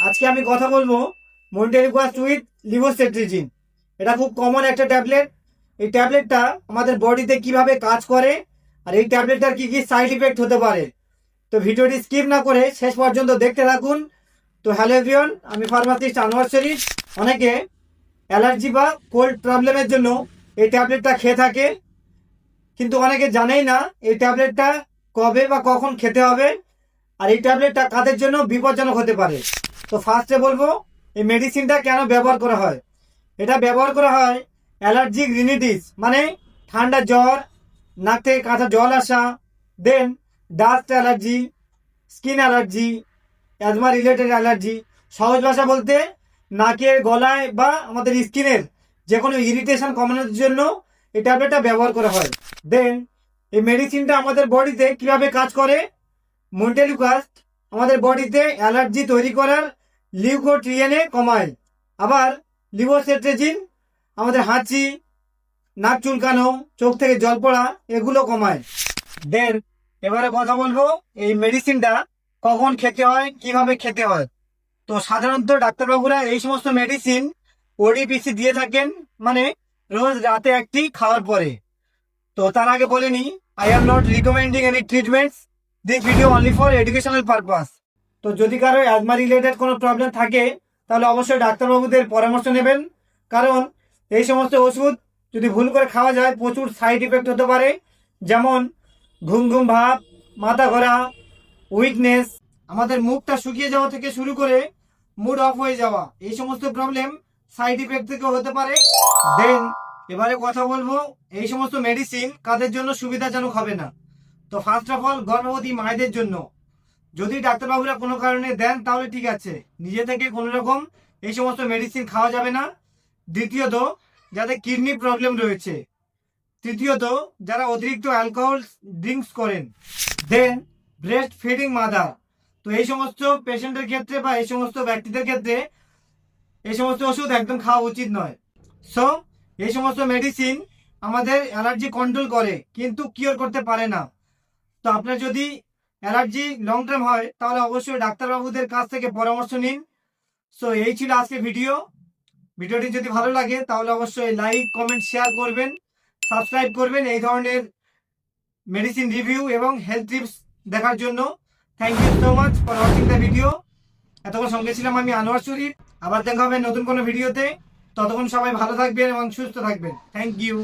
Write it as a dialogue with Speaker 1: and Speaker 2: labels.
Speaker 1: আজকে আমি কথা বলব মন্টেলিকুয়াস উইথ লিভোসেট্রিজিন এটা খুব কমন একটা ট্যাবলেট এই ট্যাবলেটটা আমাদের বডিতে কীভাবে কাজ করে, আর এই ট্যাবলেটটার কি কি সাইড ইফেক্ট হতে পারে। তো ভিডিওটি স্কিপ না করে শেষ পর্যন্ত দেখতে থাকুন। তো হ্যালো এভরিওয়ান আমি ফার্মাসিস্ট আনোয়ার শরীফ। অনেকে অ্যালার্জি বা কোল্ড প্রবলেমের জন্য এই ট্যাবলেটটা খেয়ে থাকে, কিন্তু অনেকে জানেই না এই ট্যাবলেটটা কবে বা কখন খেতে হবে, আর এই ট্যাবলেটটা কাদের জন্য বিপজ্জনক হতে পারে। তো ফার্স্টে বলব, এই মেডিসিনটা কেন ব্যবহার করা হয়? এটা ব্যবহার করা হয় অ্যালার্জিক রিনিটিস মানে ঠান্ডা জ্বর, নাক থেকে কাঁচা জল আসা then dust allergy skin allergy asthma related allergy সহজ ভাষা বলতে নাকের গলায় বা আমাদের স্কিনের যে কোনো ইরিটেশন কমানোর জন্য এই ট্যাবলেটটা ব্যবহার করা হয়। দেন এই মেডিসিনটা আমাদের বডিতে কীভাবে কাজ করে? মন্টেলিকাস্ট আমাদের বডিতে অ্যালার্জি তৈরি করার লিউকোট্রিয়েনে কমায়। আবার লিভোসেট্রেজিন, আমাদের হাঁচি, নাক চুলকানো, চোখ থেকে জল পড়া, এগুলো কমায়। দেন, এবারে কথা বলব, এই মেডিসিনটা কখন খেতে হয়, কীভাবে খেতে হয়? তো সাধারণত ডাক্তারবাবুরা এই সমস্ত মেডিসিন ওডিপিসি দিয়ে থাকেন মানে রোজ রাতে একটি খাওয়ার পরে। তো তার আগে বলেনি I am not recommending any treatments this video only for educational purpose তো যদি কারও অ্যাজমা রিলেটেড কোনো প্রবলেম থাকে, তাহলে অবশ্যই ডাক্তারবাবুদের পরামর্শ নেবেন। কারণ এই সমস্ত ওষুধ যদি ভুল করে খাওয়া যায়, প্রচুর সাইড ইফেক্ট হতে পারে। যেমন ঘুম ঘুম ভাব, মাথা ঘোরা উইকনেস আমাদের মুখটা শুকিয়ে যাওয়া থেকে শুরু করে মুড অফ হয়ে যাওয়া, এই সমস্ত প্রবলেম সাইড ইফেক্ট থেকে হতে পারে। দেন এবারে কথা বলব, এই সমস্ত মেডিসিন কাদের জন্য সুবিধাজনক হবে না? তো ফার্স্ট অফ অল গর্ভবতী মায়েদের জন্য। যদি ডাক্তারবাবুরা কোনো কারণে দেন, তাহলে ঠিক আছে। নিজে থেকে কোনো রকম এই সমস্ত মেডিসিন খাওয়া যাবে না। দ্বিতীয়ত, যাদের কিডনি প্রবলেম রয়েছে। তৃতীয়ত, যারা অতিরিক্ত অ্যালকোহল ড্রিঙ্কস করেন। দেন ব্রেস্ট ফিডিং মাদার তো এই সমস্ত পেশেন্টের ক্ষেত্রে বা এই সমস্ত ব্যক্তিদের ক্ষেত্রে এই সমস্ত ওষুধ একদম খাওয়া উচিত নয়। সো এই সমস্ত মেডিসিন আমাদের অ্যালার্জি কন্ট্রোল করে, কিন্তু কিওর করতে পারে না। তো আপনার যদি অ্যালার্জি লং টার্ম হয়, তাহলে অবশ্যই ডাক্তারবাবুদের কাছ থেকে পরামর্শ নিন। সো এই ছিল আজকে ভিডিও ভিডিওটি যদি ভালো লাগে, তাহলে অবশ্যই লাইক কমেন্ট শেয়ার করবেন সাবস্ক্রাইব করবেন এই ধরনের মেডিসিন রিভিউ এবং হেলথ টিপস দেখার জন্য। Thank you so much for watching the video এতক্ষণ সঙ্গে ছিলাম আমি আনোয়ার শরীফ। আবার দেখা হবে নতুন কোনো ভিডিওতে ততক্ষণ সবাই ভালো থাকবেন এবং সুস্থ থাকবেন। Thank you